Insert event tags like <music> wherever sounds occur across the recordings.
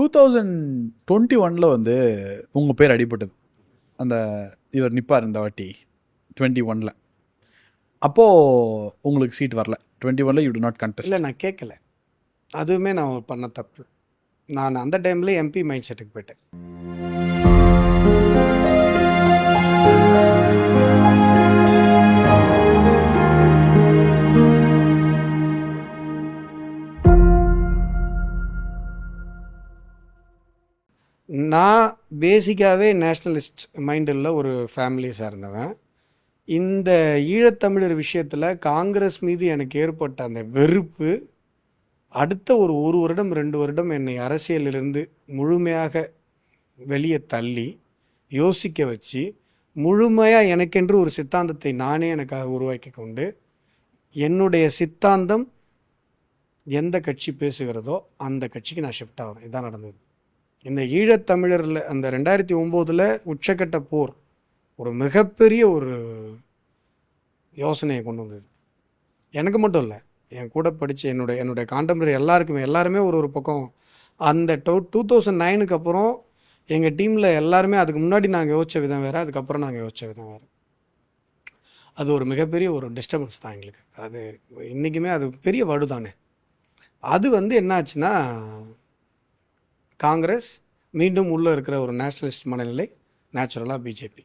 Two thousand twenty ஒனில் வந்து உங்கள் பேர் அடிபட்டது. அந்த இவர் நிற்பார் இந்த வாட்டி டுவெண்ட்டி ஒனில் அப்போது உங்களுக்கு சீட் வரல. டுவெண்ட்டி ஒனில் யூ டு நாட் கண்டெஸ்ட் இல்லை நான் கேட்கல அதுவுமே நான் பண்ண தப்பு. நான் அந்த டைமில் எம்பி மைண்ட் செட்டுக்கு போயிட்டேன். நான் பேசிக்காகவே நேஷ்னலிஸ்ட் மைண்டில் ஒரு ஃபேமிலியை சார்ந்தவன். இந்த ஈழத்தமிழர் விஷயத்தில் காங்கிரஸ் மீது எனக்கு ஏற்பட்ட அந்த வெறுப்பு அடுத்த ஒரு ஒரு வருடம் ரெண்டு வருடம் என்னை அரசியலிலிருந்து முழுமையாக வெளியே தள்ளி யோசிக்க வச்சு முழுமையாக எனக்கென்று ஒரு சித்தாந்தத்தை நானே எனக்காக உருவாக்கி கொண்டு என்னுடைய சித்தாந்தம் எந்த கட்சி பேசுகிறதோ அந்த கட்சிக்கு நான் ஷிஃப்ட் ஆகிறேன் இதான் நடந்தது. இந்த ஈழத்தமிழரில் அந்த ரெண்டாயிரத்தி ஒம்போதில் உச்சக்கட்ட போர் ஒரு மிகப்பெரிய ஒரு யோசனையை கொண்டு வந்தது. எனக்கு மட்டும் இல்லை என் கூட படித்த என்னுடைய என்னுடைய காண்டெம்பரரி எல்லாருக்குமே எல்லாருமே ஒரு ஒரு பக்கம் அந்த டூ டூ தௌசண்ட் நைனுக்கு அப்புறம் எங்கள் டீமில் எல்லாருமே அதுக்கு முன்னாடி நாங்கள் யோசிச்ச விதம் வேறு அதுக்கப்புறம் நாங்கள் யோசிச்ச விதம் வேறு. அது ஒரு மிகப்பெரிய ஒரு டிஸ்டர்பன்ஸ் தான் எங்களுக்கு. அது இன்றைக்குமே அது பெரிய வடு தானே அது வந்து என்னாச்சுன்னா காங்கிரஸ் மீண்டும் உள்ளே இருக்கிற ஒரு நேஷனலிஸ்ட் மனநிலை நேச்சுரலாக பிஜேபி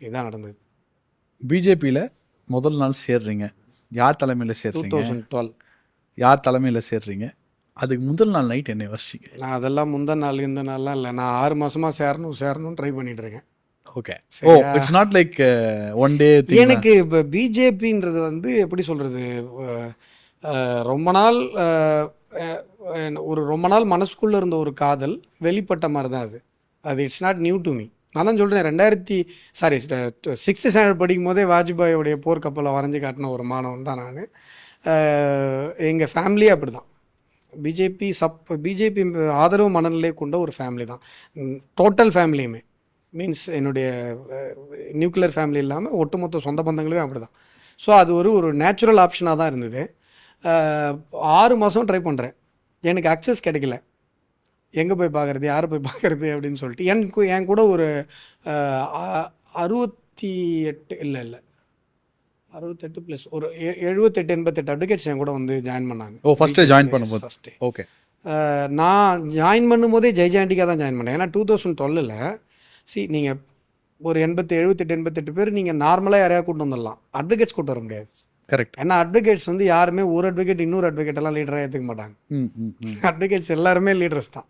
இதுதான் நடந்தது. பிஜேபியில் முதல் நாள் சேர்றீங்க. யார் தலைமையில் டூ சேர்றீங்க தௌசண்ட் டுவெல் யார் தலைமையில் சேர்றீங்க? அதுக்கு முதல் நாள் நைட் என்ன யோசிச்சிங்க நான் அதெல்லாம் முந்த நாள் இந்த நாள்லாம் இல்லை. நான் ஆறு மாசமாக சேரணும் சேரணும் ட்ரை பண்ணிட்டு இருக்கேன் okay oh it's not like one day எனக்கு இப்போ பிஜேபின்றது வந்து எப்படி சொல்கிறது ரொம்ப நாள் ஒரு ரொம்ப நாள் மனசுக்குள்ளே இருந்த ஒரு காதல் வெளிப்பட்ட மாதிரி தான் அது. அது it's not new to me நான் தான் சொல்கிறேன் ரெண்டாயிரத்தி சாரி சிக்ஸ்த்து ஸ்டாண்டர்ட் படிக்கும் போதே வாஜ்பாயோடைய போர்க்கப்பலை வரைஞ்சி காட்டின ஒரு மாணவன் தான் நான். எங்கள் ஃபேமிலியே அப்படி தான் பிஜேபி சப் பிஜேபி ஆதரவு மனநிலை கொண்ட ஒரு ஃபேமிலி தான். டோட்டல் ஃபேமிலியுமே மீன்ஸ் என்னுடைய நியூக்ளியர் ஃபேமிலி இல்லாமல் ஒட்டுமொத்த சொந்த பந்தங்களுமே அப்படி தான் ஸோ அது ஒரு ஒரு நேச்சுரல் ஆப்ஷனாக தான் இருந்தது. ஆறு மாதம் ட்ரை பண்ணுறேன் எனக்கு அக்சஸ் கிடைக்கல. எங்கே போய் பார்க்குறது யாரை போய் பார்க்குறது அப்படின்னு சொல்லிட்டு. எனக்கு என் கூட ஒரு அறுபத்தி எட்டு இல்லை இல்லை. அறுபத்தெட்டு ப்ளஸ் ஒரு எழுபத்தெட்டு எண்பத்தெட்டு அட்வொகேட்ஸ் என் கூட வந்து ஜாயின் பண்ணாங்க. ஓ ஃபஸ்ட்டு ஜாயின் பண்ணும்போது. ஃபஸ்ட்டு ஓகே நான் ஜாயின் பண்ணும்போதே ஜெய்ஜாண்டிக்காக தான் ஜாயின் பண்ணேன். ஏன்னா டூ தௌசண்ட் டுவெல்லில் சி நீங்கள் ஒரு எண்பத்தி எழுபத்தெட்டு எண்பத்தெட்டு பேர் நீங்கள் நார்மலாக யாரையா கூட்டு வந்துடலாம். அட்வொகேட்ஸ் கூட்டு வர முடியாது. கரெக்ட் ஏன்னா அட்வொகேட்ஸ் வந்து யாருமே ஒரு அட்வொகேட் இன்னொரு அட்வொகேட் எல்லாம் லீடராக ஏற்றுக்க மாட்டாங்க. அட்வொகேட்ஸ் எல்லாருமே லீடர்ஸ் தான்.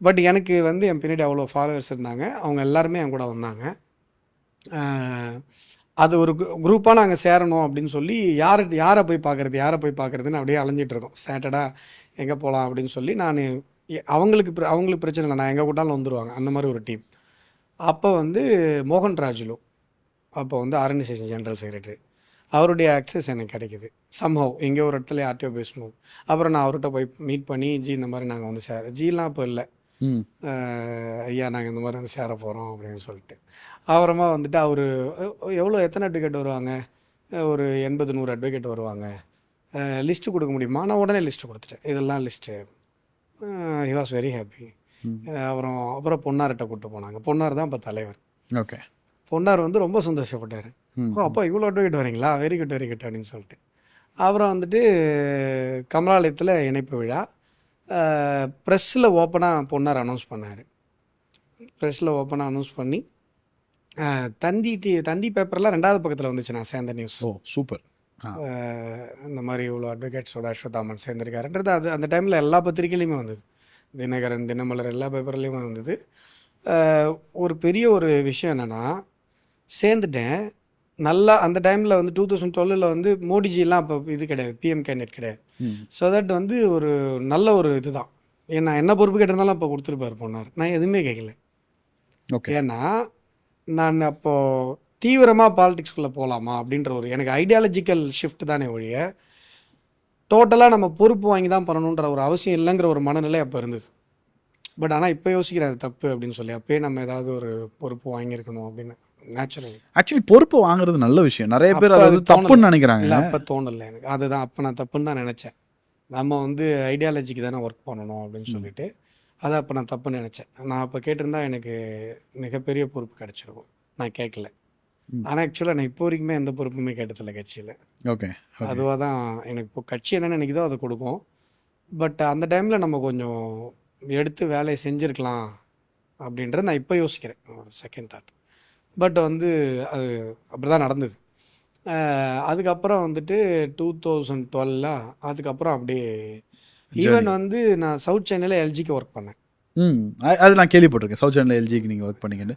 பட் எனக்கு வந்து என் பின்னாடி அவ்வளோ ஃபாலோவர்ஸ் இருந்தாங்க. அவங்க எல்லாருமே என் கூட வந்தாங்க. அது ஒரு குரூப்பாக நாங்கள் சேரணும் அப்படின்னு சொல்லி யார் யாரை போய் பார்க்குறது யாரை போய் பார்க்குறதுன்னு அப்படியே அலைஞ்சிட்டு இருக்கோம். சேட்டர்டாக எங்கே போகலாம் அப்படின்னு சொல்லி நான் அவங்களுக்கு அவங்களுக்கு பிரச்சனை இல்லை. நான் எங்கே கூட்டாலும் வந்துடுவாங்க அந்த மாதிரி ஒரு டீம் அப்போ வந்து மோகன் ராஜுலு அப்போ வந்து ஆர்கனைசேஷன் ஜெனரல் செக்ரட்டரி அவருடைய அக்சஸ் எனக்கு கிடைக்குது. சம்ஹவ் எங்கேயோ ஒரு இடத்துல யார்ட்டையோ பேசணும். அப்புறம் நான் அவர்கிட்ட போய் மீட் பண்ணி ஜி இந்த மாதிரி நாங்கள் வந்து சேர ஜிலாம் இப்போ இல்லை. ஐயா நாங்கள் இந்த மாதிரி வந்து சேர போகிறோம் அப்படின்னு சொல்லிட்டு. அப்புறமா வந்துட்டு அவர் எவ்வளோ எத்தனை அட்வொகேட் வருவாங்க? ஒரு எண்பது நூறு அட்வொகேட் வருவாங்க. லிஸ்ட்டு கொடுக்க முடியுமா? நான் உடனே லிஸ்ட்டு கொடுத்துட்டேன். இதெல்லாம் list he was very happy அப்புறம் அப்புறம் பொன்னார்கிட்ட கூப்பிட்டு போனாங்க. பொன்னார் தான் இப்போ தலைவர். ஓகே. பொன்னார் வந்து ரொம்ப சந்தோஷப்பட்டார். ஓ அப்போ இவ்வளோ அட்வொகேட் வரீங்களா? வெரி குட் வெரி குட் அப்படின்னு சொல்லிட்டு. அப்புறம் வந்துட்டு கமலாலயத்தில் இணைப்பு விழா. ப்ரெஸ்ஸில் ஓப்பனாக பொன்னார் அனௌன்ஸ் பண்ணார் ப்ரெஸ்ஸில் ஓப்பனாக அனௌன்ஸ் பண்ணி தந்தி டி தந்தி பேப்பரில் ரெண்டாவது பக்கத்தில் வந்துச்சு நான் சேர்ந்த நியூஸ் ஓ சூப்பர். இந்த மாதிரி இவ்வளோ அட்வொகேட்ஸோட அஸ்வத்தாமன் சேர்ந்திருக்காருன்றது அது அந்த டைமில் எல்லா பத்திரிகையிலையுமே வந்தது. தினகரன் தினமலர் எல்லா பேப்பர்லேயுமே வந்தது. ஒரு பெரிய ஒரு விஷயம் என்னென்னா சேர்ந்துட்டேன். நல்லா அந்த டைமில் வந்து டூ தௌசண்ட் டுவெல்லில் வந்து மோடிஜிலாம் அப்போ இது கிடையாது பிஎம் கேண்டிடேட் கிடையாது. ஸோ தட் வந்து ஒரு நல்ல ஒரு இதுதான். ஏன்னா என்ன பொறுப்பு கேட்டிருந்தாலும் அப்போ கொடுத்துருப்பாரு போனார். நான் எதுவுமே கேட்கல. ஓகே. ஏன்னா நான் அப்போது தீவிரமாக பாலிடிக்ஸ்குள்ளே போகலாமா அப்படின்ற ஒரு எனக்கு ஐடியாலஜிக்கல் ஷிஃப்ட் தானே ஒழிய டோட்டலாக நம்ம பொறுப்பு வாங்கி தான் பண்ணணுன்ற ஒரு அவசியம் இல்லைங்கிற ஒரு மனநிலை அப்போ இருந்தது. பட் ஆனால் இப்போ யோசிக்கிறேன் அது தப்பு அப்படின்னு சொல்லி அப்பயே நம்ம ஏதாவது ஒரு பொறுப்பு வாங்கியிருக்கணும் அப்படின்னு. நேச்சுரல் ஆக்சுவலி பொறுப்பு வாங்குறது நல்ல விஷயம். நிறைய பேர் அதை தப்புன்னு நினைக்கிறாங்க. இல்லை அப்போ தோணலை எனக்கு. அதுதான் அப்போ நான் தப்புன்னு தான் நினச்சேன். நம்ம வந்து ஐடியாலஜிக்கு தானே ஒர்க் பண்ணணும் அப்படின்னு சொல்லிட்டு அதை அப்போ நான் தப்பு நினச்சேன். நான் அப்போ கேட்டிருந்தா எனக்கு மிகப்பெரிய பொறுப்பு கிடச்சிருக்கும். நான் கேட்கல. ஆனால் ஆக்சுவலாக நான் இப்போ வரைக்குமே எந்த பொறுப்புமே கேட்டதில்ல கட்சியில். ஓகே அதுவாக தான் எனக்கு இப்போ கட்சி என்ன நினைக்குதோ அதை கொடுக்கும். பட் அந்த டைமில் நம்ம கொஞ்சம் எடுத்து வேலையை செஞ்சுருக்கலாம் அப்படின்றத நான் இப்போ யோசிக்கிறேன். ஒரு செகண்ட் தாட் பட் வந்து அது அப்படி தான் நடந்தது அதுக்கப்புறம் வந்துட்டு டூ தௌசண்ட் டுவெல்ல அதுக்கப்புறம் அப்படியே ஈவன் வந்து நான் சவுத் சென்னையில் எல்ஜிக்கு ஒர்க் பண்ணேன். ம் அது நான் கேள்விப்பட்டிருக்கேன். சவுத் சென்னையில் எல்ஜிக்கு நீங்கள் ஒர்க் பண்ணீங்கன்னு.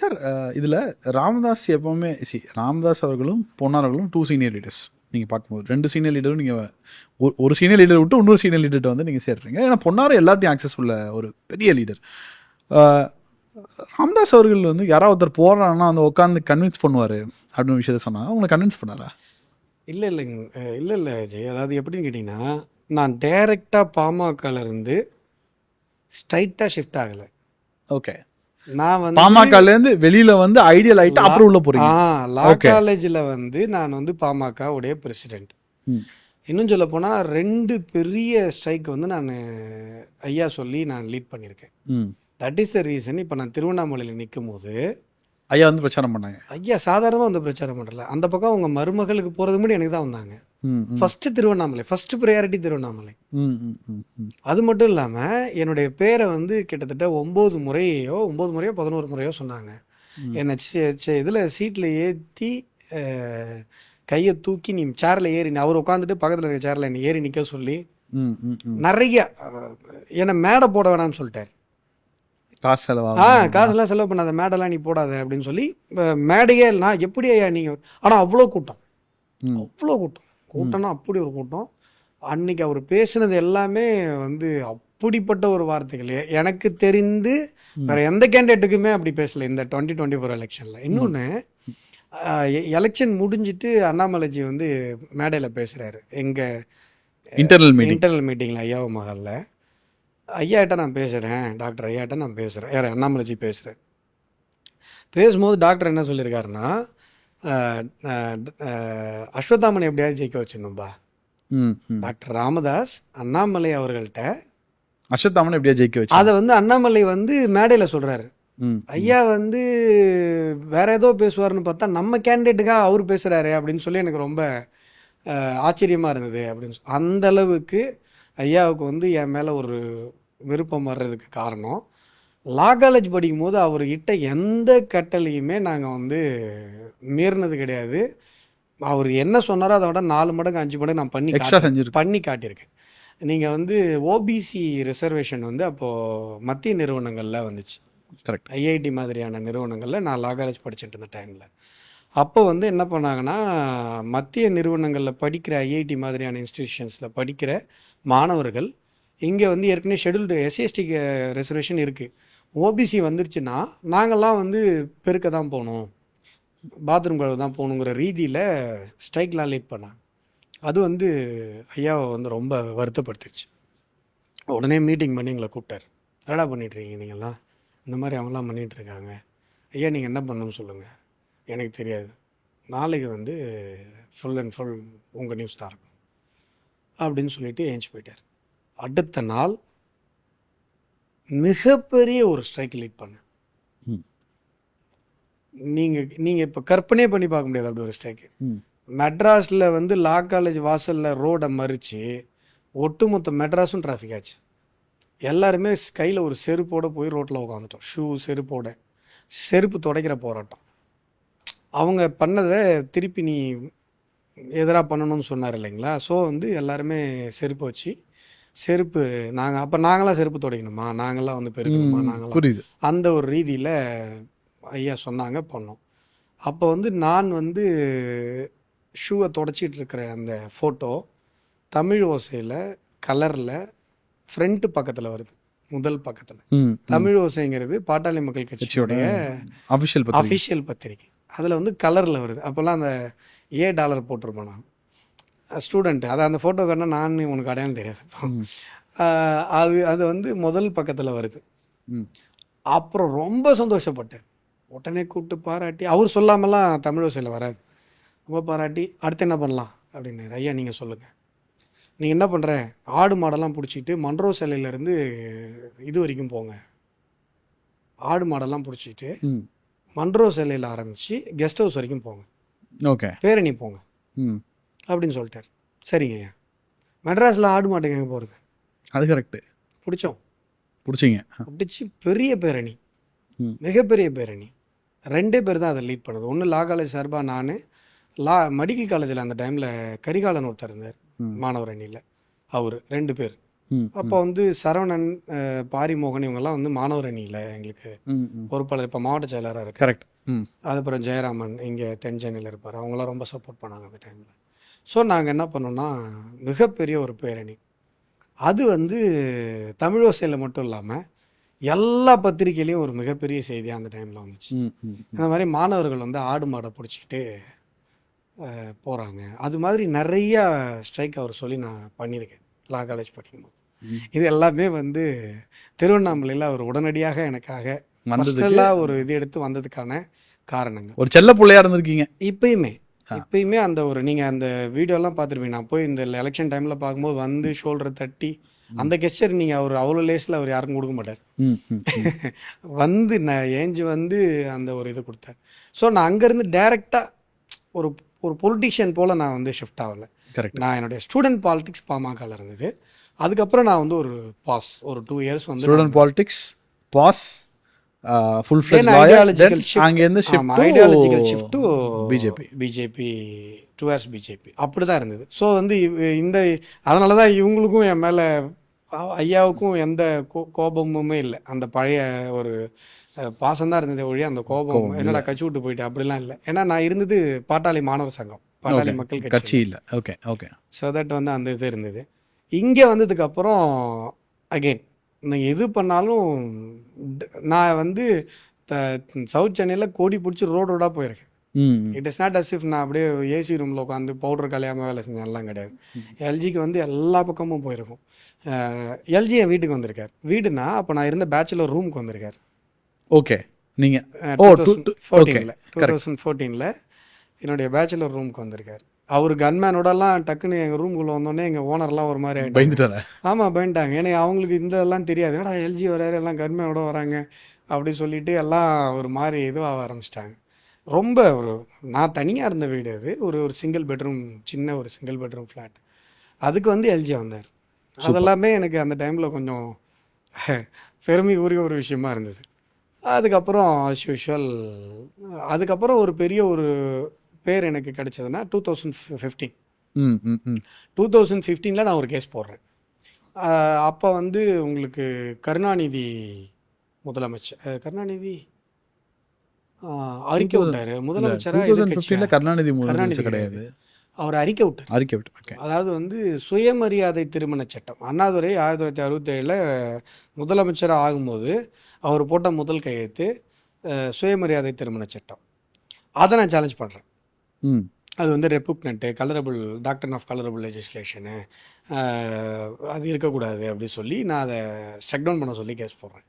சார் இதில் ராமதாஸ் எப்போவுமே சி ராமதாஸ் அவர்களும் பொன்னார்களும் டூ சீனியர் லீடர்ஸ் நீங்கள் பார்க்கும்போது ரெண்டு சீனியர் லீடரும் நீங்கள் ஒரு சீனியர் லீடர் விட்டு இன்னொரு சீனியர் லீடர்கிட்ட வந்து நீங்கள் சேர்றீங்க. ஏன்னா பொன்னாரும் எல்லாத்தையும் ஆக்சஸ் உள்ள ஒரு பெரிய லீடர் ராமதாஸ் அவர்கள் வந்து யாராவது ஒருத்தர் போகிறான்னா வந்து உட்காந்து கன்வின்ஸ் பண்ணுவார் அப்படின்னு விஷயத்த சொன்னாங்க உங்களை கன்வின்ஸ் பண்ணாரா? இல்லை இல்லைங்க இல்லை இல்லை ஜெய். அதாவது எப்படின்னு கேட்டிங்கன்னா நான் டைரெக்டாக பாமகல இருந்து ஸ்ட்ரைட்டாக ஷிஃப்ட் ஆகலை. ஓகே நான் வந்து பாமகலேருந்து வெளியில வந்து ஐடியல் ஆயிட்டு அப்புறம் உள்ள போறீங்க. ஆ லா. காலேஜில் வந்து நான் வந்து பாமக உடைய பிரசிடெண்ட். இன்னும் சொல்ல போனால் ரெண்டு பெரிய ஸ்ட்ரைக் வந்து நான் ஐயா சொல்லி நான் லீட் பண்ணியிருக்கேன். தட் இஸ் த ரீசன் இப்போ நான் திருவண்ணாமலையில் நிற்கும் போது ஐயா வந்து பிரச்சாரம் பண்ணாங்க. ஐயா சாதாரணமாக வந்து பிரச்சாரம் பண்ணல அந்த பக்கம் அவங்க மருமகளுக்கு போகிறதுக்கு முன்னாடி எனக்கு தான் வந்தாங்க. First Tiruvannamalai first priority Tiruvannamalai. அது மட்டும் இல்லாமல் என்னுடைய பேரை வந்து கிட்டத்தட்ட ஒம்பது முறையோ ஒம்பது முறையோ பதினோரு முறையோ சொன்னாங்க. என்னை இதில் சீட்டில் ஏற்றி கையை தூக்கி நீ சேரில் ஏறி அவர் உட்காந்துட்டு பக்கத்தில் இருக்க சேரில் என்னை ஏறி நிற்க சொல்லி நிறைய என்னை மேடை போட வேணாம்னு சொல்லிட்டார். காசு ஆ செலவாகும் காசுலாம் செலவு பண்ணாத மேடெல்லாம் நீ போடாத அப்படின்னு சொல்லி மேடையே நான் எப்படி ஐயா நீங்கள் ஆனால் அவ்வளோ கூட்டம். அவ்வளோ கூட்டம். கூட்டம்னா அப்படி ஒரு கூட்டம். அன்னைக்கு அவர் பேசினது எல்லாமே வந்து அப்படிப்பட்ட ஒரு வார்த்தைகள். எனக்கு தெரிந்து வேற எந்த கேண்டிடேட்டுக்குமே அப்படி பேசல இந்த டுவெண்ட்டி டுவெண்ட்டி ஃபோர் எலெக்ஷனில் இன்னொன்று எலெக்ஷன் முடிஞ்சிட்டு அண்ணாமலைஜி வந்து மேடையில் பேசுகிறாரு எங்கள் இன்டர்னல் மீட்டிங் இன்டர்னல் மீட்டிங்கில் ஐயாவு மகளில். ஐயாட்ட நான் பேசுகிறேன் டாக்டர் ஐயாட்ட நான் பேசுகிறேன் யார் அண்ணாமலைஜி பேசுகிறேன் பேசும்போது டாக்டர் என்ன சொல்லியிருக்காருன்னா அஸ்வத்தாமனை எப்படியாவது ஜெயிக்க வச்சிடணும்பா. டாக்டர் ராமதாஸ் அண்ணாமலை அவர்கள்ட்ட அஷத்தாமன் எப்படியா ஜெயிக்க வச்சு அதை வந்து அண்ணாமலை வந்து மேடையில் சொல்கிறாரு ஐயா வந்து வேற ஏதோ பேசுவார்னு பார்த்தா நம்ம கேண்டிடேட்டுக்காக அவர் பேசுகிறாரு அப்படின்னு சொல்லி எனக்கு ரொம்ப அஹ், ஆச்சரியமா இருந்தது அப்படின்னு அந்த அளவுக்கு ஐயாவுக்கு வந்து என் மேலே ஒரு விருப்பம் வர்றதுக்கு காரணம். லா காலேஜ் படிக்கும்போது அவர் இட்ட எந்த கட்டளையுமே நாங்கள் வந்து மீறினது கிடையாது. அவர் என்ன சொன்னாரோ அதை விட நாலு மடங்கு அஞ்சு மடங்கு நான் பண்ணி எக்ஸ்ட்ரா செஞ்சிருக்கு. பண்ணி காட்டியிருக்கேன். நீங்கள் வந்து ஓபிசி ரிசர்வேஷன் வந்து அப்போது மத்திய நிறுவனங்களில் வந்துச்சு. கரெக்ட் ஐஐடி மாதிரியான நிறுவனங்களில் நான் லா காலேஜ் படிச்சுட்டு இருந்த டைமில் அப்போ வந்து என்ன பண்ணாங்கன்னா மத்திய நிறுவனங்களில் படிக்கிற ஐஐடி மாதிரியான இன்ஸ்டிடியூஷன்ஸில் படிக்கிற மாணவர்கள் இங்கே வந்து ஏற்கனவே ஷெடியூல்டு எஸ்சிஎஸ்டி ரிசர்வேஷன் இருக்குது ஓபிசி வந்துருச்சுன்னா நாங்கள்லாம் வந்து பெருக்க தான் போகணும். பாத்ரூம் கழுவு தான் போகணுங்கிற ரீதியில் ஸ்ட்ரைக்லாம் லீட் பண்ணாங்க. அது வந்து ஐயாவை வந்து ரொம்ப வருத்தப்படுத்துச்சு உடனே மீட்டிங் பண்ணி எங்களை கூப்பிட்டார். என்னடா பண்ணிட்டுருக்கீங்க நீங்கள்லாம் இந்த மாதிரி அவங்களாம் பண்ணிகிட்ருக்காங்க ஐயா நீங்கள் என்ன பண்ணணும்னு சொல்லுங்கள் எனக்கு தெரியாது. நாளைக்கு வந்து ஃபுல் அண்ட் ஃபுல் உங்கள் நியூஸ் தான் இருக்கும். அப்படின்னு சொல்லிவிட்டு ஏஞ்சி போயிட்டார். அடுத்த நாள் மிகப்பெரிய ஒரு ஸ்ட்ரைக் லீட் பண்ணேன். நீங்கள் நீங்கள் இப்போ கற்பனையே பண்ணி பார்க்க முடியாது அப்படி ஒரு ஸ்ட்ரைக்கு மெட்ராஸில் வந்து லா காலேஜ் வாசலில் ரோடை மறித்து ஒட்டுமொத்த மெட்ராஸும் டிராஃபிக் ஆச்சு. எல்லாருமே கையில் ஒரு செருப்போட போய் ரோட்டில் உட்காந்துட்டோம் ஷூ செருப்போட. செருப்பு துடைக்கிற போராட்டம். அவங்க பண்ணதை திருப்பி நீ எதிராக பண்ணணும்னு சொன்னார் இல்லைங்களா? ஸோ வந்து எல்லாருமே செருப்பு வச்சு செருப்பு நாங்கள் அப்போ நாங்களாம் செருப்பு துடைக்கணுமா? நாங்களாம் வந்து பெருக்கணுமா? நாங்களாம் புரியுது. அந்த ஒரு ரீதியில் ஐயா சொன்னாங்க பண்ணோம் அப்போ வந்து நான் வந்து ஷூவை தொடச்சிட்டு இருக்கிற அந்த ஃபோட்டோ தமிழ் ஓசையில் கலரில் ஃப்ரண்ட் பக்கத்தில் வருது முதல் பக்கத்தில். தமிழ் ஓசைங்கிறது பாட்டாளி மக்கள் கட்சியோட கட்சியுடைய அஃபிஷியல் அஃபிஷியல் பத்திரிக்கை அதில் வந்து கலரில் வருது. அப்போல்லாம் அந்த ஏ டாலர் போட்டிருப்பேன் நான் ஸ்டூடெண்ட் அதை அந்த ஃபோட்டோ காட்டினா நான் உனக்கு அடையாளம் தெரியாது. அது அது வந்து முதல் பக்கத்தில் வருது. அப்புறம் ரொம்ப சந்தோஷப்பட்டேன். உடனே கூப்பிட்டு பாராட்டி அவர் சொல்லாமலாம் தமிழ் ஓசையில் வராது. ரொம்ப பாராட்டி அடுத்து என்ன பண்ணலாம்? அப்படின்னாரு. ஐயா நீங்கள் சொல்லுங்கள் நீங்கள் என்ன பண்ணுற ஆடு மாடெல்லாம் பிடிச்சிட்டு மன்றோ சிலையிலேருந்து இது வரைக்கும் போங்க. ஆடு மாடெல்லாம் பிடிச்சிட்டு மன்றோ சிலையில் ஆரம்பித்து கெஸ்ட் ஹவுஸ் வரைக்கும் போங்க. ஓகே. பேரணி போங்க. ம். அப்படின்னு சொல்லிட்டார். சரிங்க ஐயா. மெட்ராஸில் ஆடு மாட்டுக்கு எங்கே போகிறது அது கரெக்டு பிடிச்சோம். பிடிச்சிங்க. பிடிச்சி பெரிய பேரணி. மிகப்பெரிய பேரணி. ரெண்டே பேர் தான் அதை லீட் பண்ணுது. ஒன்று லா காலேஜ் சார்பாக நான் லா மெடிக்கல் காலேஜில் அந்த டைமில் கரிகாலன் ஒருத்தர் இருந்தார். மாணவர் அணியில் அவர் ரெண்டு பேர். அப்போ வந்து சரவணன் பாரிமோகன் இவங்கெல்லாம் வந்து மாணவர் அணியில் எங்களுக்கு பொறுப்பாளர். இப்போ மாவட்ட செயலராக இருக்கு கரெக்ட் அதுக்கப்புறம் ஜெயராமன் இங்கே தென் சென்னையில் இருப்பார். அவங்களாம் ரொம்ப சப்போர்ட் பண்ணாங்க அந்த டைமில் ஸோ நாங்கள் என்ன பண்ணோம்னா மிகப்பெரிய ஒரு பேரணி. அது வந்து தமிழோசையில் மட்டும் இல்லாமல் எல்லா பத்திரிக்கையிலையும் ஒரு மிகப்பெரிய செய்தியாக அந்த டைமில் வந்துச்சு. இந்த மாதிரி மாணவர்கள் வந்து ஆடு மாடை பிடிச்சிக்கிட்டு போகிறாங்க அது மாதிரி நிறையா ஸ்ட்ரைக் அவர் சொல்லி நான் பண்ணியிருக்கேன். லா காலேஜ் படிக்கும்போது. இது எல்லாமே வந்து திருவண்ணாமலையில் அவர் உடனடியாக எனக்காக பர்சனலாக ஒரு இது எடுத்து வந்ததுக்கான காரணங்கள். ஒரு செல்ல பிள்ளையா இருந்திருக்கீங்க. இப்பயுமே. இப்பயுமே அந்த ஒரு நீங்கள் அந்த வீடியோலாம் பார்த்துருப்பீங்க. நான் போய் இந்த எலெக்ஷன் டைமில் பார்க்கும்போது வந்து ஷோல்டரை தட்டி அந்த கெஸ்டர் நீங்கள் அவர் அவ்வளோ லேஸில் அவர் யாருக்கும் கொடுக்க மாட்டார். <laughs> வந்து நான் ஏஞ்சி வந்து அந்த ஒரு இது கொடுத்தார். ஸோ நான் அங்கேருந்து டைரெக்டாக ஒரு ஒரு பொலிட்டிஷியன் போல் நான் வந்து ஷிஃப்ட் ஆகலை. கரெக்ட் நான் என்னுடைய ஸ்டூடெண்ட் பாலிடிக்ஸ் பாமகல இருந்தது. அதுக்கப்புறம் நான் வந்து ஒரு பாஸ் ஒரு டூ இயர்ஸ் வந்து student politics phase full fledge shift. அங்கேருந்து shift ideological shift to BJP BJP towards BJP அப்படி தான் இருந்தது. ஸோ வந்து இந்த அதனால தான் இவங்களுக்கும் என் மேலே ஐயாவுக்கும் எந்த கோ கோபமுமே இல்லை. அந்த பழைய ஒரு பாசம் தான் இருந்தது ஒழிய அந்த கோபம் என்னடா கட்சி விட்டு போயிட்டு அப்படிலாம் இல்லை. ஏன்னா நான் இருந்தது பாட்டாளி மாணவர் சங்கம் பாட்டாளி மக்கள் கட்சி. கட்சி இல்லை. ஓகே ஓகே ஸோ தட் வந்து அந்த இது இருந்தது. இங்கே வந்ததுக்கப்புறம் அகெயின் நீங்கள் எது பண்ணாலும் நான் வந்து த சவுத் சென்னையில் கோடி பிடிச்சி ரோடு ரோடாக போயிருக்கேன். It is not as if நான் அப்படியே ஏசி ரூமில் உட்காந்து பவுடர் கலையாமல் வேலை செஞ்சேன்லாம் கிடையாது. எல்ஜிக்கு வந்து எல்லா பக்கமும் போயிருக்கும். எல்ஜி என் வீட்டுக்கு வந்திருக்கார். வீடுனா அப்போ நான் இருந்த பேச்சுலர் ரூமுக்கு வந்திருக்கார். ஓகே நீங்க டூ ஓ, தௌசண்ட் two- ஃபோர்டீனில் okay, டூ தௌசண்ட் ஃபோர்டீனில் என்னுடைய பேச்சுலர் ரூமுக்கு வந்திருக்கார். அவர் கன்மேனோடலாம் டக்குன்னு எங்கள் ரூமுக்குள்ளே வந்தோடனே எங்கள் ஓனர்லாம் ஒரு மாதிரி. பயந்துட்டாரா? ஆமாம் பயந்துட்டாங்க. ஏன்னா அவங்களுக்கு இந்த எல்லாம் தெரியாது ஏடா எல்ஜி வராரு எல்லாம் கர்மையோட வராங்க அப்படி சொல்லிட்டு எல்லாம் ஒரு மாதிரி இதுவாக ஆரம்பிச்சிட்டாங்க. ரொம்ப ஒரு நான் தனியாக இருந்த வீடு அது. ஒரு ஒரு சிங்கிள் பெட்ரூம் சின்ன ஒரு சிங்கிள் பெட்ரூம் ஃப்ளாட் அதுக்கு வந்து எல்ஜி வந்தார். அதெல்லாமே எனக்கு அந்த டைமில் கொஞ்சம் <laughs> பெருமை உரிய ஒரு விஷயமா இருந்தது. அதுக்கப்புறம் as usual அதுக்கப்புறம் ஒரு பெரிய ஒரு பேர் எனக்கு கிடைச்சதுன்னா two thousand fifteen two thousand ஃபிஃப்டீனில் நான் ஒரு கேஸ் போடுறேன். அப்போ வந்து உங்களுக்கு கருணாநிதி முதலமைச்சர் கருணாநிதி? அறிக்கை விட்டாரு. முதலமைச்சராக கருணாநிதி முதலமைச்சர் கருணாநிதி கிடையாது. அவர் அறிக்கை விட்டார். அறிக்கை விட்டு அதாவது வந்து சுயமரியாதை திருமண சட்டம். அண்ணாதுரை ஆயிரத்தி தொள்ளாயிரத்தி அறுபத்தேழில் முதலமைச்சராக ஆகும்போது அவர் போட்ட முதல் கையெழுத்து சுயமரியாதை திருமண சட்டம். அதை நான் சேலஞ்ச் பண்ணுறேன் அது வந்து repugnant colourable doctrine of colourable legislation அது இருக்கக்கூடாது அப்படின்னு சொல்லி நான் அதை ஸ்டக் டவுன் பண்ண சொல்லி கேஸ் போடுறேன்.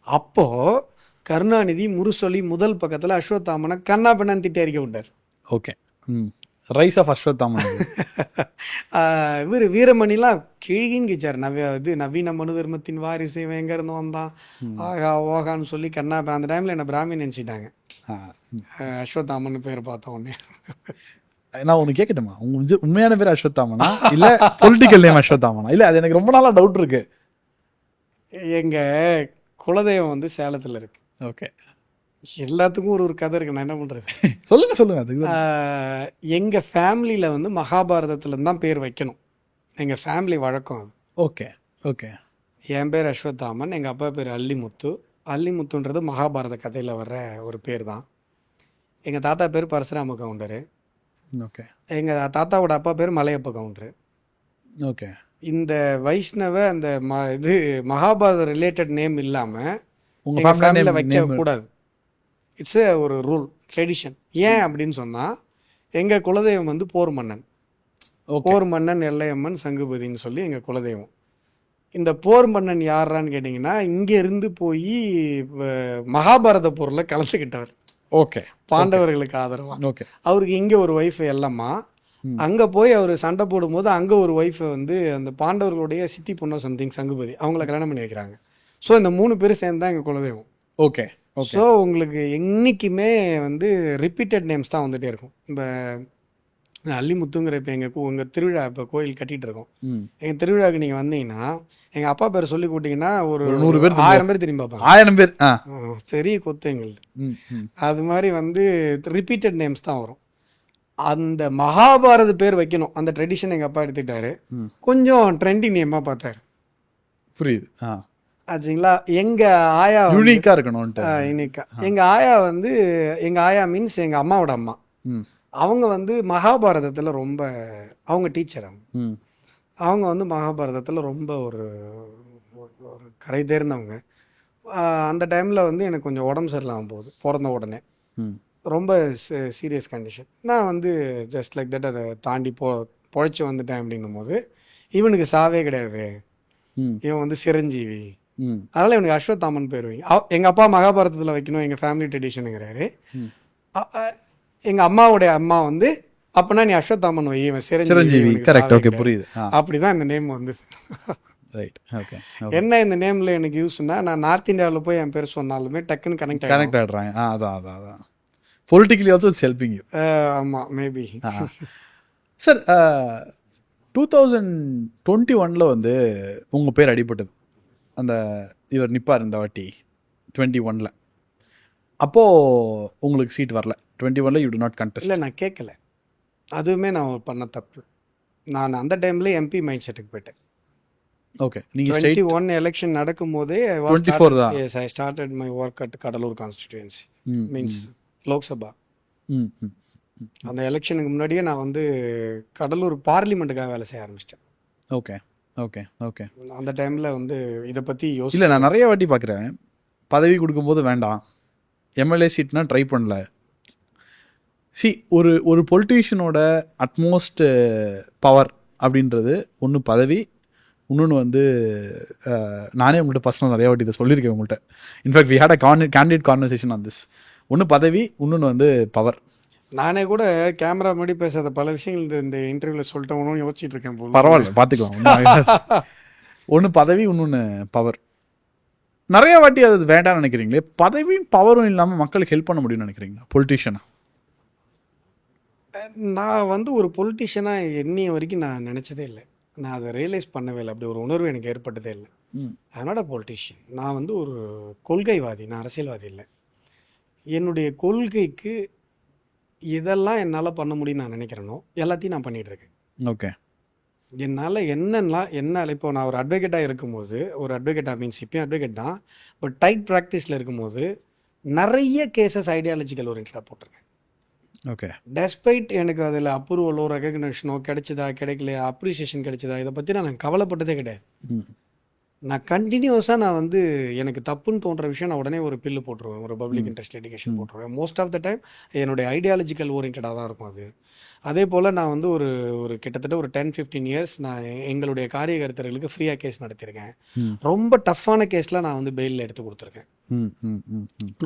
அப்போது கருணாநிதி முரசொலி முதல் பக்கத்தில் அஸ்வத்தாமனை கண்ணா பெண்ணான்னு திட்டி அறிக்கை விட்டார். ஓகே. ம். ரைஸ் ஆஃப் அஸ்வத்தாமன் <laughs> இவர் வீரமணிலாம் கிழிகின்னு கிச்சார் நவ இது நவீன மனு தர்மத்தின் வாரிசு இவன் எங்கேருந்து வந்தான்? ஆகா ஓகான்னு சொல்லி கண்ணா அந்த டைமில் என்ன பிராமின் நினச்சிட்டாங்க. அஸ்வத்தாமன் பேர் பார்த்த உடனே. நான் ஒன்று கேட்கட்டுமா உங்க உண்மையான பேர் அஸ்வத்தாமனா? இல்ல பொலிட்டிக்கல் நேம் அஸ்வத்தாமனா? இல்ல அது எனக்கு ரொம்ப நாளா டவுட் இருக்கு. எங்கள் குலதெய்வம் வந்து சேலத்தில் இருக்கு. ஓகே எல்லாத்துக்கும் ஒரு ஒரு கதை இருக்கு. நான் என்ன பண்ணுறது <laughs> சொல்லுங்க சொல்லுங்க. அதுக்கு. எங்கள் ஃபேமிலியில் வந்து மகாபாரதத்துல தான் பேர் வைக்கணும். எங்கள் ஃபேமிலி வழக்கம் அது. Okay okay. என் பேர் அஸ்வத்தாமன் எங்கள் அப்பா பேர் அல்லிமுத்து. அல்லிமுத்துன்றது மகாபாரத கதையில் வர்ற ஒரு பேர் தான். எங்கள் தாத்தா பேர் பரசுராம கவுண்டரு. ஓகே. எங்கள் தாத்தாவோட அப்பா பேர் மலையப்ப கவுண்டரு. ஓகே. இந்த வைஷ்ணவ அந்த ம இது மகாபாரத ரிலேட்டட் நேம் இல்லாமல் உங்க எங்கள் ஃபேமிலி ஃபேமிலியில் நேம் இட்ஸ் ஒரு ரூல் ட்ரெடிஷன் ஏன் அப்படின்னு சொன்னால் எங்கள் குலதெய்வம் வந்து போர் மன்னன். போர் மன்னன் எல்லையம்மன் சங்குபதின்னு சொல்லி எங்கள் குலதெய்வம். இந்த போர் மன்னன் யாரான்னு கேட்டிங்கன்னா இங்கே இருந்து போய் மகாபாரத போரில் கலந்துக்கிட்டவர் ஓகே பாண்டவர்களுக்கு ஆதரவாக ஓகே அவருக்கு இங்கே ஒரு ஒய்ஃப் எல்லம்மா. அங்கே போய் அவர் சண்டை போடும்போது அங்கே ஒரு ஒய்ஃபை வந்து அந்த பாண்டவர்களுடைய சித்தி பொண்ணோ சம்திங் சங்குபதி அவங்கள கல்யாணம் பண்ணி வைக்கிறாங்க. ஸோ இந்த மூணு பேரும் சேர்ந்து தான் எங்கள் குலதெய்வம். ஓகே ஸோ உங்களுக்கு என்றைக்குமே வந்து ரிப்பீட்டட் நேம்ஸ் தான் வந்துட்டே இருக்கும். இப்போ அல்லிமுத்துங்கிற இப்போ எங்கள் உங்கள் திருவிழா இப்போ கோயில் கட்டிகிட்டு இருக்கோம். எங்கள் திருவிழாவுக்கு நீங்கள் வந்தீங்கன்னா எங்கள் அப்பா பேர் சொல்லி கூட்டிங்கன்னா ஒரு நூறு பேர் ஆயிரம் பேர் திரும்பி பார்ப்பாங்க. ஆயிரம் பேர் பெரிய கொத்து எங்களுது. அது மாதிரி வந்து ரிப்பீட்டட் நேம்ஸ் தான் வரும். அந்த மகாபாரத பேர் வைக்கணும். அந்த ட்ரெடிஷன் எங்கள் அப்பா எடுத்துக்கிட்டாரு. கொஞ்சம் ட்ரெண்டிங் நேமாக பார்த்தாரு. புரியுது ஆ. ஆச்சுங்களா? எங்கள் ஆயா யூனிக்காக இருக்கணும்ன்ட்டு. ஆ, யூனிக்கா எங்கள் ஆயா வந்து எங்கள் ஆயா மீன்ஸ் எங்கள் அம்மாவோட அம்மா. அவங்க வந்து மகாபாரதத்தில் ரொம்ப அவங்க டீச்சர் அவங்க. அவங்க வந்து மகாபாரதத்தில் ரொம்ப ஒரு ஒரு- கரை தேர்ந்தவங்க. அந்த டைமில் வந்து எனக்கு கொஞ்சம் உடம்பு சரியில்லாமல் போகுது பிறந்த உடனே. ரொம்ப சீரியஸ் கண்டிஷன் நான் வந்து ஜஸ்ட் லைக் தட் அதை தாண்டி போ பொழைச்சி வந்துட்டேன் அப்படின்னும் போது இவனுக்கு சாவே கிடையாது. இவன் வந்து சிரஞ்சீவி. அதனால் இவனுக்கு அஸ்வத்தாமன் பேர் வைங்க. எங்கள் அப்பா மகாபாரதத்தில் வைக்கணும் எங்கள் ஃபேமிலி ட்ரெடிஷனுங்கிறாரு ம். எங்கள் அம்மாவுடைய அம்மா வந்து அப்பனா நீ அஸ்வத்தாமன் வை இவன் சிரஞ்சீவி கரெக்ட் ஓகே. புரியுது. அப்படிதான் இந்த நேம் வந்து. ரைட் ஓகே என்ன இந்த நேம்ல எனக்கு யூஸ்னா நான் நார்த் இந்தியாவில் போய் என் பேர் சொன்னாலுமே டக்குன்னு கனெக்ட் கனெக்ட் ஆகிடுறாங்க ஆ அதான் அதான் அதான். Politically also it's helping you ஆமா maybe sir two thousand twenty ஒனில் வந்து உங்கள் பேர் அடிபட்டது. அந்த இவர் நிப்பார் இந்த வாட்டி டுவெண்ட்டி ஒனில் அப்போது உங்களுக்கு சீட் வரல. டுவெண்ட்டி ஒனில் யூ டு நாட் கண்டெஸ்ட் இல்லை நான் கேட்கல அதுவுமே நான் பண்ண தப்பு. நான் அந்த டைம்ல எம்பி மைண்ட் செட்டுக்கு போயிட்டேன். ஓகே நீங்கள் டுவெண்ட்டி ஒன் எலெக்ஷன் நடக்கும் போதே 24 தான். Yes I started my work at Cuddalore constituency means Lok Sabha. ம் ம் அந்த எலெக்ஷனுக்கு முன்னாடியே நான் வந்து கடலூர் பார்லிமெண்ட்டுக்காக வேலை செய்ய ஆரம்பிச்சிட்டேன். Okay okay okay. அந்த டைம்ல வந்து இதை பற்றி யோசி இல்லை நான் நிறைய வாட்டி பார்க்குறேன் பதவி கொடுக்கும்போது வேண்டாம். எம்எல்ஏ சீட்னா ட்ரை பண்ணல. சி ஒரு ஒரு பொலிட்டீஷியனோட அட்மோஸ்ட் பவர் அப்படின்றது ஒன்று பதவி இன்னொன்று வந்து அஹ், நானே உங்கள்கிட்ட பர்சனல் நிறைய வாட்டி இதை சொல்லியிருக்கேன் உங்கள்கிட்ட in fact we had a con candidate conversation on this ஒன்று பதவி இன்னொன்று வந்து பவர் நானே கூட கேமரா முன்னாடி பேசாத பல விஷயங்கள் இந்த- இந்த இன்டர்வியூல சொல்லிட்டோம்னு யோசிச்சுட்டு இருக்கேன். பரவாயில்ல பார்த்துக்கலாம் ஒன்று <laughs> பதவி இன்னொன்று பவர் நிறைய வாட்டி அது வேண்டாம்னு நினைக்கிறீங்களே? பதவியும் பவரும் இல்லாமல் மக்களுக்கு ஹெல்ப் பண்ண முடியும்னு நினைக்கிறீங்களா? பொலிட்டீஷியனா நான் வந்து ஒரு பொலிட்டிஷியனாக என்னைய வரைக்கும் நான் நினச்சதே இல்லை. நான் அதை ரியலைஸ் பண்ணவே இல்லை. அப்படி ஒரு உணர்வு எனக்கு ஏற்பட்டதே இல்லை. ம். அதனோட பொலிட்டிஷியன் நான் வந்து ஒரு கொள்கைவாதி. நான் அரசியல்வாதி இல்லை. என்னுடைய கொள்கைக்கு இதெல்லாம் என்னால் பண்ண முடியும்னு நான் நினைக்கிறேனோ? எல்லாத்தையும் நான் பண்ணிகிட்டு இருக்கேன் ஓகே. என்னால் என்னென்னலாம் என்ன இப்போ நான் ஒரு அட்வொகேட்டாக இருக்கும்போது ஒரு அட்வொகேட்டாக மீன்ஸ் இப்பயும் அட்வொகேட் தான் பட் டைட் ப்ராக்டிஸில் இருக்கும்போது நிறைய கேசஸ் ஐடியாலஜிக்கல் ஓரியன்டாக போட்டிருக்கேன். ஓகே. டெஸ்பைட் எனக்கு அதில் அப்ரூவலோ ரெகக்னேஷனோ கிடைச்சதா கிடைக்கலையா அப்ரிசியேஷன் கிடைச்சதா இதை பற்றி நான் கவலைப்பட்டதே கிடையாது. ம். நான் கண்டினியூஸாக நான் வந்து எனக்கு தப்புன்னு தோன்ற விஷயம் நான் உடனே ஒரு பில்லு போட்டுருவேன். ஒரு பப்ளிக் இன்ட்ரெஸ்ட் எஜுகேஷன் போட்டுருவேன். மோஸ்ட் ஆஃப் த டைம் என்னுடைய ஐடியாலஜிக்கல் ஓரியன்டாக தான் இருக்கும் அது. அதே போல் நான் வந்து ஒரு ஒரு கிட்டத்தட்ட ஒரு டென் ஃபிஃப்டீன் இயர்ஸ் நான் எங்களுடைய காரியகர்த்தர்களுக்கு ஃப்ரீயாக கேஸ் நடத்தியிருக்கேன். ரொம்ப டஃப்பான கேஸ்லாம் நான் வந்து பெயிலில் எடுத்து கொடுத்துருக்கேன்.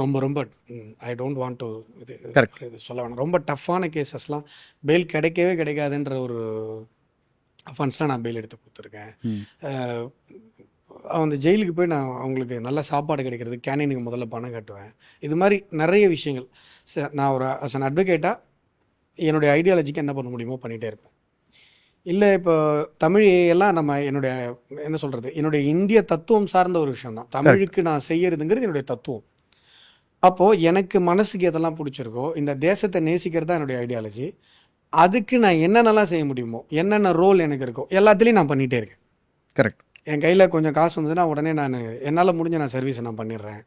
ரொம்ப ரொம்ப ஐ டோன்ட் வாண்ட் டு இது. இது சொல்ல வேணாம். ரொம்ப டஃப்பான கேசஸ்லாம் பெயில் கிடைக்கவே கிடைக்காதுன்ற ஒரு அஃபென்ஸ்லாம் நான் பெயில் எடுத்து கொடுத்துருக்கேன். அந்த ஜெயிலுக்கு போய் நான் அவங்களுக்கு நல்ல சாப்பாடு கிடைக்கிறது கேனீனுக்கு முதல்ல பணம் கட்டுவேன். இது மாதிரி நிறைய விஷயங்கள். ச- நான் ஒரு அஸ் அன் அட்வொகேட்டாக என்னுடைய ஐடியாலஜிக்கு என்ன பண்ண முடியுமோ பண்ணிகிட்டே இருப்பேன். இல்லை இப்போ தமிழ் எல்லாம் நம்ம என்னுடைய என்ன சொல்கிறது என்னுடைய இந்திய தத்துவம் சார்ந்த ஒரு விஷயம் தான். தமிழுக்கு நான் செய்யறதுங்கிறது என்னுடைய தத்துவம். அப்போது எனக்கு மனசுக்கு எதெல்லாம் பிடிச்சிருக்கோ இந்த தேசத்தை நேசிக்கிறது தான் என்னுடைய ஐடியாலஜி அதுக்கு நான் என்னென்னலாம் செய்ய முடியுமோ என்னென்ன ரோல் எனக்கு இருக்கோ எல்லாத்துலேயும் நான் பண்ணிகிட்டே இருக்கேன். கரெக்ட் என் கையில் கொஞ்சம் காசு வந்ததுன்னா உடனே நான் என்னால் முடிஞ்ச நான் சர்வீஸை நான் பண்ணிடுறேன்.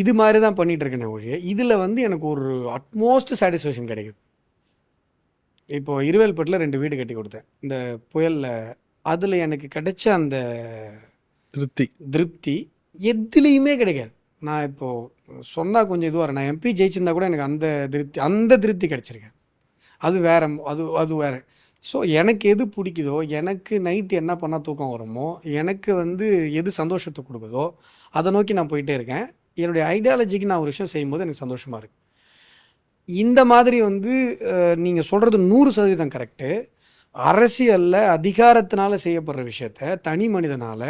இது மாதிரி தான் பண்ணிட்டு இருக்கேனே ஒழிய இதில் வந்து எனக்கு ஒரு அட்மோஸ்ட் சாட்டிஸ்ஃபேக்ஷன் கிடைக்குது. இப்போ இருவேல்பட்டில் ரெண்டு வீடு கட்டி கொடுத்தேன். இந்த புயலில் அதில் எனக்கு கிடைச்ச அந்த திருப்தி. திருப்தி எதுலேயுமே கிடைக்காது. நான் இப்போது சொன்னால் கொஞ்சம் இதுவாக நான் எம்பி ஜெயிச்சிருந்தா கூட எனக்கு அந்த திருப்தி அந்த திருப்தி கிடைச்சிருக்கேன் அது வேற அது அது வேற. ஸோ எனக்கு எது பிடிக்குதோ எனக்கு நைட்டு என்ன பண்ணால் தூக்கம் வருமோ எனக்கு வந்து எது சந்தோஷத்தை கொடுக்குதோ அதை நோக்கி நான் போயிட்டே இருக்கேன். என்னுடைய ஐடியாலஜிக்கு நான் ஒரு விஷயம் செய்யும்போது எனக்கு சந்தோஷமாக இருக்குது இந்த மாதிரி வந்து நீங்கள் சொல்கிறது நூறு சதவீதம் கரெக்டு அரசியலில் அதிகாரத்தினால செய்யப்படுற விஷயத்த தனி மனிதனால்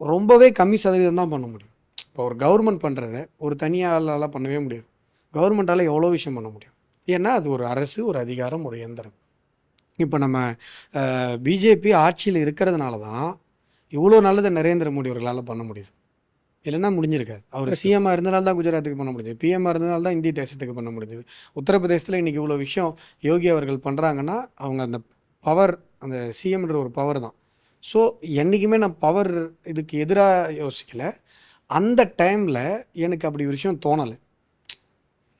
ரொம்பவே கம்மி சதவீதம் தான் பண்ண முடியும். இப்போ ஒரு கவர்மெண்ட் பண்ணுறத ஒரு தனியாளால் பண்ணவே முடியாது. கவர்மெண்ட்டால் எவ்வளோ விஷயம் பண்ண முடியும்? ஏன்னா அது ஒரு அரசு ஒரு அதிகாரம் ஒரு எந்திரம் இப்போ நம்ம பிஜேபி ஆட்சியில் இருக்கிறதுனால தான் இவ்வளோ நல்லதை நரேந்திர மோடி அவர்களால் பண்ண முடியுது. இல்லைன்னா முடிஞ்சிருக்காது. அவர் சிஎம்மாக இருந்தனால தான் குஜராத்துக்கு பண்ண முடிஞ்சது. பிஎம்மாக இருந்தனால தான் இந்திய தேசத்துக்கு பண்ண முடிஞ்சது. உத்தரப்பிரதேசத்தில் இன்றைக்கி இவ்வளோ விஷயம் யோகி அவர்கள் பண்ணுறாங்கன்னா அவங்க அந்த பவர் அந்த சிஎம்ன்ற ஒரு பவர் தான். ஸோ என்றைக்குமே நான் பவர் இதுக்கு எதிராக யோசிக்கல. அந்த டைமில் எனக்கு அப்படி ஒரு விஷயம் தோணலை.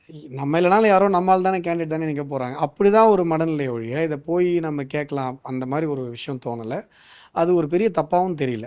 நம்ம இல்லைனாலும் யாரோ நம்மால் தானே கேண்டிடேட் தானே நிற்க போகிறாங்க அப்படி தான் ஒரு மனநிலை ஒழிய இதை போய் நம்ம கேட்கலாம். அந்த மாதிரி ஒரு விஷயம் தோணலை. அது ஒரு பெரிய தப்பாகவும் தெரியல.